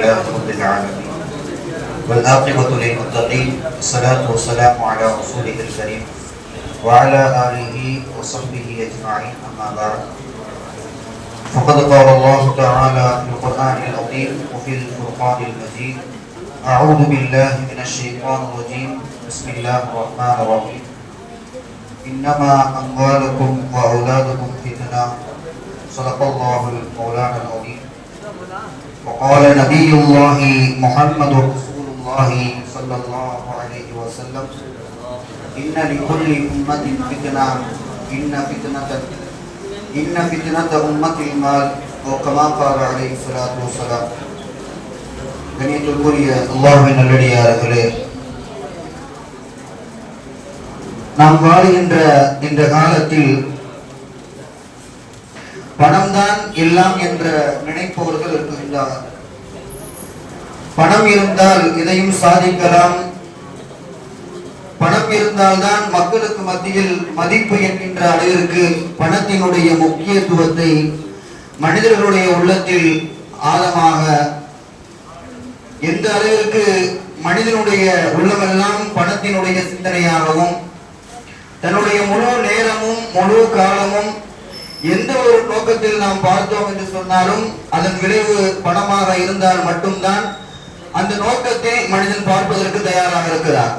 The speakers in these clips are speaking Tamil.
لله رب العالمين. والعاقبة للمتقين. الصلاة والسلام على رسوله الكريم وعلى آله وصحبه أجمعين. أما بعد. فقد قال الله تعالى في القرآن العظيم وفي الفرقان المجيد أعوذ بالله من الشيطان الرجيم. بسم الله الرحمن الرحيم. إنما أموالكم وأولادكم فتنة. صدق الله المولانا العظيم. وقال نبي الله محمد رسول الله صلى الله عليه وسلم إن لكل أمة فتنة إن فتنة إن فتنة أمة المال أو كما قال عليه الصلاة والسلام கணியத்திற்குரிய அல்லாஹின் நல்லடியார்களே நாம் வாழுகின்ற இந்த காலத்தில் பணம்தான் எல்லாம் என்ற நினைப்பவர்கள் இருக்கின்றார். பணம் இருந்தால் இதையும் சாதிக்கலாம். பணம் இருந்தால்தான் மக்களுக்கு மத்தியில் மதிப்பு என்கின்ற அளவிற்கு பணத்தினுடைய முக்கியத்துவத்தை மனிதர்களுடைய உள்ளத்தில் ஆழமாக எந்த அளவிற்கு மனிதனுடைய உள்ளமெல்லாம் பணத்தினுடைய சிந்தனையாகவும் தன்னுடைய முழு நேரமும் முழு காலமும் எந்த ஒரு நோக்கத்தில் நாம் பார்த்தோம் என்று சொன்னாலும் அதன் விளைவு பணமாக இருந்தால் மட்டும்தான் அந்த நோக்கத்தை மனிதன் பார்ப்பதற்கு தயாராக இருக்கிறார்.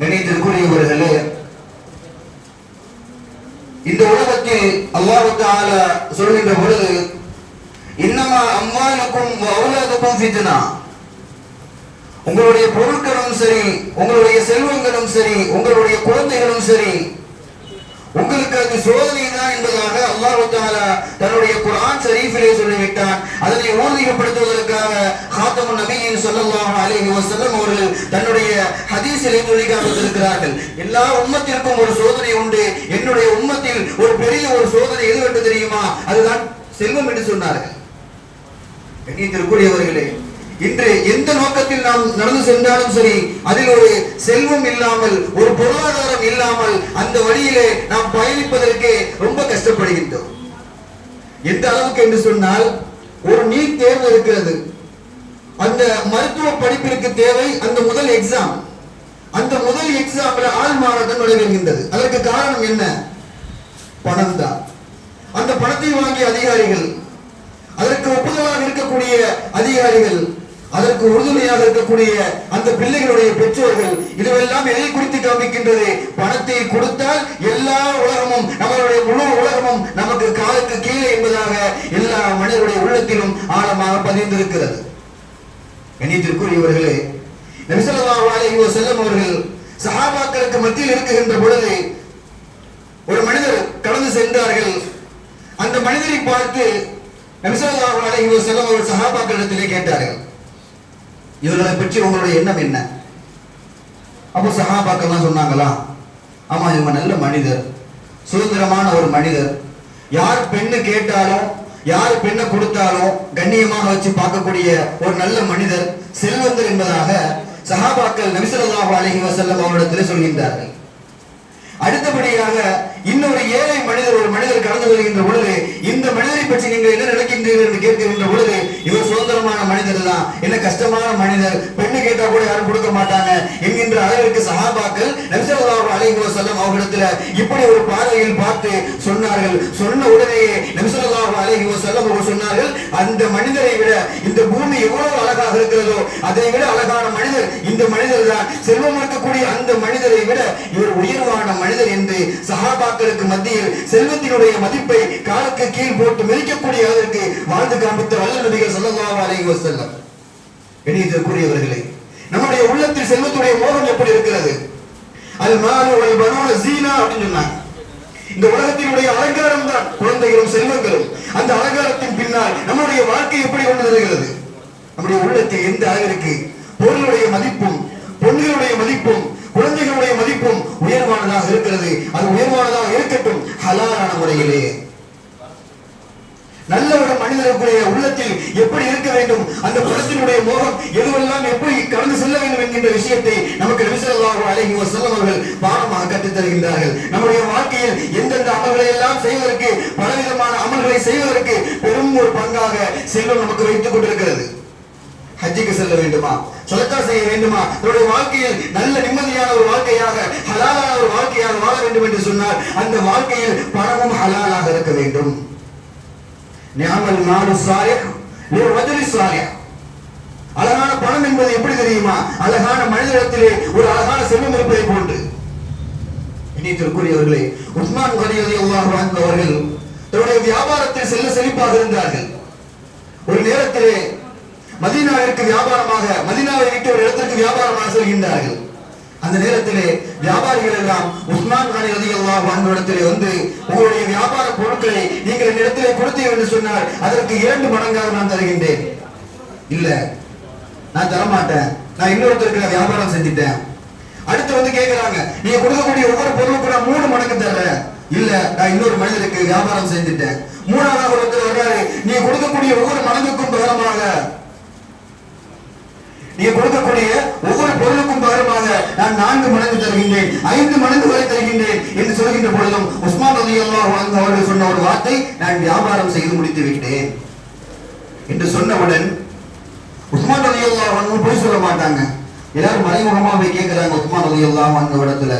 கணித்திற்குரியவர்களே இந்த உலகத்தில் அல்லாஹு தஆலா சொல்கின்ற பொழுது இன்னமா அம்மானுக்கும் அவ்வளவுக்கும் ஃபித்னா. உங்களுடைய பொருட்களும் சரி உங்களுடைய செல்வங்களும் சரி உங்களுடைய குழந்தைகளும் சரி உங்களுக்கு அது சோதனை தான் என்பதாக அல்லாஹ் தன்னுடைய குரான் ஷரீஃபிலே சொல்லிவிட்டான். அதனை ஊர்திகப்படுத்துவதற்காக ஹாத்தமு நபியின் ஸல்லல்லாஹு அலைஹி வசல்லம் அவர்கள் தன்னுடைய ஹதீஸிலே சொல்லி காமித்திருக்கிறார்கள் எல்லா உம்மத்திற்கும் ஒரு சோதனை உண்டு. என்னுடைய உம்மத்தில் ஒரு பெரிய ஒரு சோதனை எது தெரியுமா? அதுதான் செல்வம் என்று சொன்னார்கள். கண்ணியத்திற்குரியவர்களே இன்று எந்த நோக்கத்தில் நாம் நடந்து சென்றாலும் சரி அதில் ஒரு செல்வம் இல்லாமல் ஒரு பொருளாதாரம் இல்லாமல் அந்த வழியிலே நாம் பயணிப்பதற்கு ரொம்ப கஷ்டப்படுகின்றோம். எந்த அளவுக்கு என்று சொன்னால் ஒரு நீட் தேர்வு இருக்கிறது. அந்த மருத்துவ படிப்பிற்கு தேவை அந்த முதல் எக்ஸாம் அந்த முதல் எக்ஸாம்ல ஆள் மாறாட்டம் நடைபெறுகின்றது. அதற்கு காரணம் என்ன? பணம் தான். அந்த பணத்தை வாங்கிய அதிகாரிகள் அதற்கு ஒப்புதலாக இருக்கக்கூடிய அதிகாரிகள் அதற்கு உறுதுணையாக இருக்கக்கூடிய அந்த பிள்ளைகளுடைய பெற்றோர்கள் இதுவெல்லாம் எதை குறித்து காமிக்கின்றது? பணத்தை கொடுத்தால் எல்லா உலகமும் நம்மளுடைய முழு உலகமும் நமக்கு காலுக்கு கீழே என்பதாக எல்லா மனிதருடைய உள்ளத்திலும் ஆழமாக பதிந்திருக்கிறது. கண்ணியத்திற்குரியவர்களே நபிசல்லாஹு செல்லும் அவர்கள் சஹாபாக்களுக்கு மத்தியில் இருக்குகின்ற பொழுது ஒரு மனிதர் கடந்து சென்றார்கள். அந்த மனிதரை பார்த்து நபிசல்லாஹு அலைஹி வஸல்லம் அவர்கள் சஹாபாக்களிடத்திலே கேட்டார்கள். இவர்களை பற்றி உங்களுடைய எண்ணம் என்ன? அப்போ சகாபாக்கெல்லாம் சொன்னாங்களா ஆமாம் இவங்க நல்ல மனிதர் சுதந்திரமான ஒரு மனிதர். யார் பெண்ணு கேட்டாலும் யார் பெண்ணை கொடுத்தாலும் கண்ணியமாக வச்சு பார்க்கக்கூடிய ஒரு நல்ல மனிதர் செல்வந்தர் என்பதாக சகாபாக்கள் நபிசல்லாஹு அலஹி வசல்லம் அவரிடத்திலே சொல்கின்றார்கள். அடுத்தபடியாக இன்னொரு ஏழை மனிதர் ஒரு மனிதர் கடந்து வருகின்ற பொழுது இந்த பற்றி நீங்கள் என்ன நினைக்கின்றீர்கள் என்று கேட்கின்ற பொழுது இவர் சுதந்திரமான மனிதர் தான். என்ன கஷ்டமான மனிதர். பெண்ணு கேட்டா கூட யாரும் கொடுக்க மாட்டாங்க என்கின்ற அளவிற்கு சகாபாக்கள் நபிசல்லாஹு அலைஹி வஸல்லம் அவர்களிடத்துல இப்படி ஒரு பார்வையில் பார்த்து சொன்னார்கள். சொன்ன உடனேயே நபிசல்லாஹு அலைஹி வஸல்லம் அவர்கள் சொன்னார்கள் அந்த மனிதரை விட இந்த பூமி எவ்வளவு அழகாக இருக்கிறதோ அதை விட அழகான மனிதர் இந்த மனிதர் தான். செல்வம் இருக்கக்கூடிய அந்த மனிதரை விட இவர் உயர்வான மனிதர் என்று சகாபாக்களுக்கு மத்தியில் செல்வத்தினுடைய மதிப்பை காலுக்கு கீழ் போட்டு மிதிக்கக்கூடிய அளவிற்கு வாழ்ந்து காண்பித்த வல்ல நபிகள் சொல்லலாம் அலைஹி வஸல்லம். இணையத்திற்குரியவர்களே நம்முடைய உள்ளத்தில் செல்வத்துடைய மோகம் எப்படி இருக்கிறது? அது மாலு வல் பனூன அப்படின்னு சொன்னாங்க. இந்த உலகத்தினுடைய அலங்காரம் தான் குழந்தைகளும் செல்வங்களும். அந்த அலங்காரத்தின் பின்னால் நம்முடைய வாழ்க்கை எப்படி கொண்டு வருகிறது? நம்முடைய உள்ளத்தில் எந்த அளவிற்கு பொருளுடைய மதிப்பும் பொண்ணுகளுடைய மதிப்பும் குழந்தைகளுடைய மதிப்பும் உயர்வானதாக இருக்கிறது? அது உயர்வானதாக இருக்கட்டும் ஹலாலான முறையிலே. மனிதனுடைய உள்ளத்தில் எப்படி இருக்க வேண்டும்? அந்த பணத்தினுடைய மோகம் எதுவெல்லாம் எப்படி கடந்து செல்ல வேண்டும் என்கின்ற விஷயத்தை நமக்கு நபிசல்லாஹு அலைஹி வஸல்லம் அவர்கள் பாடமாக கற்றுத் தருகின்றார்கள். நம்முடைய வாழ்க்கையில் எந்தெந்த அமல்களை எல்லாம் செய்வதற்கு பலவிதமான அமல்களை செய்வதற்கு பெரும் ஒரு பங்காக செல்வம் நமக்கு வைத்துக் கொண்டிருக்கிறது. ஹஜ்ஜுக்கு செல்ல வேண்டுமா? சொலக்கா செய்ய வேண்டுமா? தன்னுடைய வாழ்க்கையில் நல்ல நிம்மதியான ஒரு வாழ்க்கையாக ஹலாலான ஒரு வாழ்க்கையாக வாழ வேண்டும் என்று சொன்னால் அந்த வாழ்க்கையில் பணமும் ஹலாலாக இருக்க வேண்டும். நியாமல் மாலு சாலிஹ் லில் ரஜுலி சாலிஹ். அழகான பணம் என்பது எப்படி தெரியுமா? அழகான மனிதனிடத்திலே ஒரு அழகான செல்வம் இருப்பதை போன்று. இணைத்திற்குரியவர்களே உஸ்மான் கலியதி அல்லாஹ் அவர்கள் தன்னுடைய வியாபாரத்தில் செல்ல செழிப்பாக இருந்தார்கள். ஒரு நேரத்திலே மதீனாவிற்கு வியாபாரமாக மதீனாவை விட்டு ஒரு இடத்திற்கு வியாபாரமாக செல்கின்றார்கள். அந்த நேரத்திலே வியாபாரிகள் எல்லாம் உஸ்மான் கானி ரதி அல்லாஹ் இடத்திலே வந்து உங்களுடைய வியாபார பொருட்களை நீங்கள் என்னிடத்திலே கொடுத்தீர்கள் என்று சொன்னால் அதற்கு இரண்டு மடங்காக நான் தருகின்றேன். இல்ல நான் தரமாட்டேன். நான் இன்னொருத்தருக்கு வியாபாரம் செஞ்சுட்டேன். அடுத்து வந்து கேட்கிறாங்க நீங்க கொடுக்கக்கூடிய ஒவ்வொரு பொருளுக்கும் நான் மூணு மடங்கு தர்றேன். இல்ல நான் இன்னொரு மனிதருக்கு வியாபாரம் செஞ்சுட்டேன். மூணாவது ஒருத்தர் வர்றாரு நீ கொடுக்கக்கூடிய ஒவ்வொரு மடங்குக்கும் பிரதமாக நீங்க கொடுக்கக்கூடிய ஒவ்வொரு பொருளுக்கும் பகரமாக நான் நான்கு மடங்கு தருகின்றேன் ஐந்து மடங்கு வரை தருகின்றேன் என்று சொல்கின்ற பொழுதும் உஸ்மான் ரதி அல்லாஹ் அவர்கள் சொன்ன ஒரு வார்த்தை நான் வியாபாரம் செய்து முடித்து விட்டேன் என்று சொன்னவுடன் உஸ்மான் ரதி அல்லாஹ் பொய் சொல்ல மாட்டாங்க. எல்லாரும் மறைமுகமா போய் கேட்கிறாங்க உஸ்மான் அலி அல்லா அந்த இடத்துல.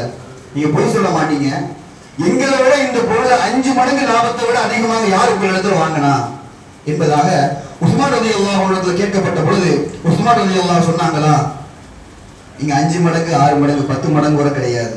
நீங்க பொய் சொல்ல மாட்டீங்க. எங்களை விட இந்த பொருளை அஞ்சு மடங்கு லாபத்தை விட அதிகமாக யாருக்கு இடத்துல வாங்கினா? என்பதாக உஸ்மான் ரதி அல்லாஹ் கேட்கப்பட்ட பொழுது உஸ்மான் ரதி அல்லாஹ் சொன்னாங்களா? இங்க அஞ்சு மடங்கு ஆறு மடங்கு பத்து மடங்கு கூட கிடையாது.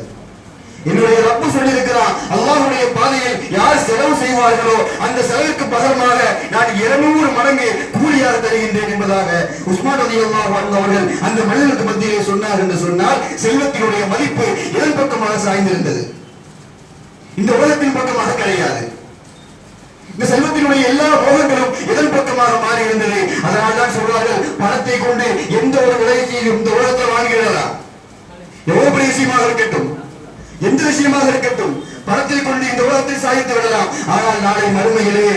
என்னுடைய ரப்பு சொல்லியிருக்கிறான் அல்லாஹுடைய பாதையில் யார் செலவு செய்வார்களோ அந்த செலவுக்கு பகரமாக நான் இருநூறு மடங்கு கூலியாக தருகின்றேன் என்பதாக உஸ்மான் அலி அல்லாஹ் அவர்கள் அந்த மனிதனுக்கு மத்தியிலே சொன்னார் என்று சொன்னால் செல்வத்தினுடைய மதிப்பு எதன் பக்கமாக சாய்ந்திருந்தது. இந்த உலகத்தின் பக்கமாக கிடையாது. இந்த செல்வத்தினுடைய எல்லா போகங்களும் எதன் பக்கமாக மாறி இருந்தது அதனால் தான் சொல்வார்கள் பணத்தை கொண்டு எந்த ஒரு விலையையும் இந்த உலகத்தில் வாங்குகிறதா எவ்வளவு பெரிய விஷயமாக இருக்கட்டும் எந்த விஷயமாக இருக்கட்டும் பணத்தை கொண்டு இந்த உலகத்தை சாதித்து விடலாம் ஆனால் நாளை மறுமையிலே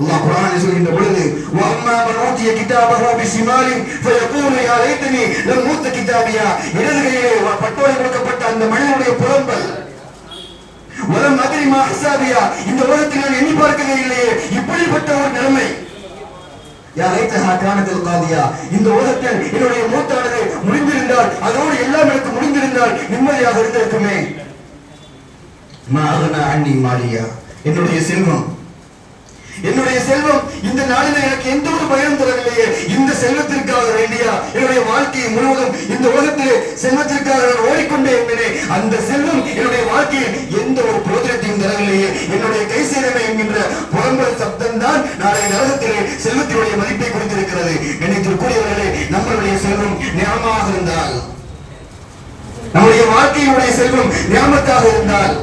அல்லாஹ் குர்ஆனில் சொல்கின்ற பொழுது وَأَمَّا مَنْ أُوتِيَ كِتَابَهُ بِشِمَالٍ فَيَقُولُ يَا لَيْتَنِي لَمْ أُوتَ كِتَابِيَهْ இடது கையிலே பட்டோலை கொடுக்கப்பட்ட அந்த மனிதனுடைய புலம்பல் வலம் இந்த உலகத்தில் நான் எண்ணி பார்க்கவே இல்லையே. இப்படிப்பட்ட ஒரு நிலைமை. இந்த உலகத்தில் என்னுடைய மூத்தானது முடிந்திருந்தால் அதோடு எல்லாம் எனக்கு முடிந்திருந்தால் நிம்மதியாக இருந்திருக்குமே. மாகனா அண்ணி மாலியா? என்னுடைய செல்வம் என்னுடைய செல்வம் இந்த நாளில் எனக்கு எந்த ஒரு பயனும் தரவில்லையே. இந்த செல்வத்திற்காக வேண்டியா? என்னுடைய வாழ்க்கையை முழுவதும் இந்த உலகத்திலே செல்வத்திற்காக நான் ஓடிக்கொண்டே இருந்தேனே. அந்த செல்வம் என்னுடைய வாழ்க்கையில் எந்த ஒரு பிரோஜனத்தையும் தரவில்லையே. என்னுடைய கை சேரமை என்கின்ற புலம்பல் சப்தம் தான் நாளை நரகத்திலே செல்வத்தினுடைய மதிப்பை கொடுத்திருக்கிறது. நினைத்திருக்கூடியவர்களே நம்மளுடைய செல்வம் ஞாபகமாக இருந்தால் நம்முடைய வாழ்க்கையினுடைய செல்வம் ஞாபகத்தாக இருந்தால்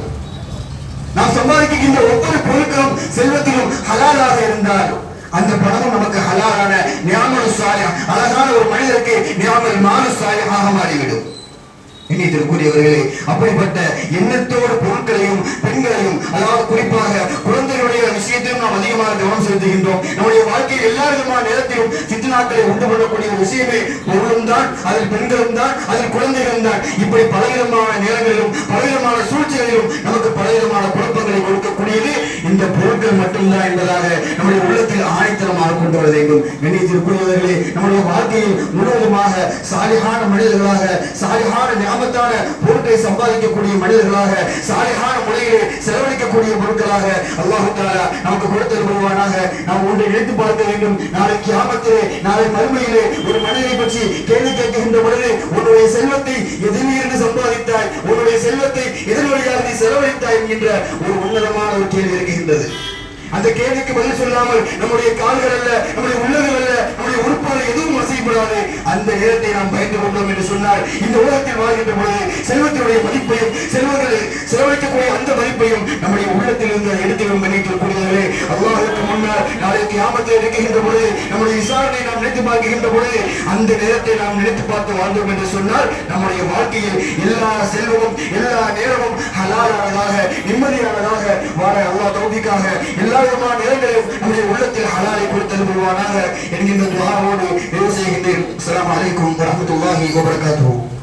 நாம் சம்பாதிக்கின்ற ஒவ்வொரு பொருட்களும் செல்வத்திலும் ஹலாலாக இருந்தால் அந்த பணமும் நமக்கு ஹலாலான ஞாபக சாலியா அழகான ஒரு மனிதருக்கு ஞாபகம் மானு சாலியாக மாறிவிடும். எண்ணித்திருக்கூடியவர்களே அப்படிப்பட்ட எண்ணத்தோடு பொருட்களையும் பெண்களையும் அதாவது குறிப்பாக குழந்தைகளுடைய விஷயத்திலும் நாம் அதிகமாக கவனம் செலுத்துகின்றோம். நம்முடைய வாழ்க்கையில் எல்லா விதமான நேரத்திலும் சித்தனாக்களை உண்டு பண்ணக்கூடிய விஷயமே பொருளும் தான் அதில் பெண்களும் தான் அதில் குழந்தைகளும் தான். இப்படி பலவிதமான நேரங்களிலும் பலவிதமான சூழ்ச்சிகளிலும் நமக்கு பலவிதமான இந்த பொருட்கள் மட்டும்தான் என்பதாக நம்முடைய உள்ளத்தில் ஆணைத்தனமாக கொண்டு வர வேண்டும். கண்ணியத்திற்குரியவர்களே நம்முடைய வாழ்க்கையில் முழுவதுமாக சாலிகான மனிதர்களாக சாலிகான ஞாபகத்தான பொருட்களை சம்பாதிக்கக்கூடிய மனிதர்களாக சாலிகான முறையிலே செலவழிக்கக்கூடிய பொருட்களாக அல்லாஹு தாலா நமக்கு கொடுத்தல் வருவானாக நாம் ஒன்றை நினைத்து பார்க்க வேண்டும். நாளை கியாமத்திலே நாளை மறுமையிலே ஒரு மனிதனை பற்றி கேள்வி கேட்கின்ற பொழுது உன்னுடைய செல்வத்தை எதிரிலிருந்து சம்பாதித்தாய் உன்னுடைய செல்வத்தை எதிர்வழியாக நீ செலவழித்தாய் என்கின்ற ஒரு உன்னதமான ஒரு கேள்வி இருக்கின்றது. அந்த கேள்விக்கு பதில் சொல்லாமல் நம்முடைய கால்கள் அல்ல நம்முடைய உள்ளங்கள் அல்ல நம்முடைய உறுப்புகள் எதுவும் வசைப்படாது அந்த நேரத்தை நாம் பயந்து கொண்டோம் இந்த உலகத்தில் வாழ்கின்ற பொழுது செல்வத்தினுடைய மதிப்பையும் செல்வங்கள் செலவழிக்கக்கூடிய அந்த மதிப்பையும் நம்முடைய உள்ளத்தில் இருந்து எடுத்து நினைக்கக்கூடியவர்களே அல்லாஹுக்கு முன்னால் நாளைக்கு ஆபத்தில் இருக்கின்ற பொழுது நம்முடைய விசாரணை நாம் நினைத்து பார்க்கின்ற பொழுது அந்த நேரத்தை நாம் நினைத்து பார்த்து வாழ்ந்தோம் என்று சொன்னால் நம்முடைய வாழ்க்கையில் எல்லா செல்வமும் எல்லா நேரமும் ஹலாலானதாக நிம்மதியானதாக வாழ அல்லா தௌபிக்காக எல்லா விதமான நேரங்களிலும் நம்முடைய உள்ளத்தில் ஹலாலை கொடுத்தல் புரிவானாக என்கின்ற துவாவோடு நிறைவு செய்கின்றேன் அஸ்ஸலாமு வரமத்துல்லாஹி வபரகாத்து. pro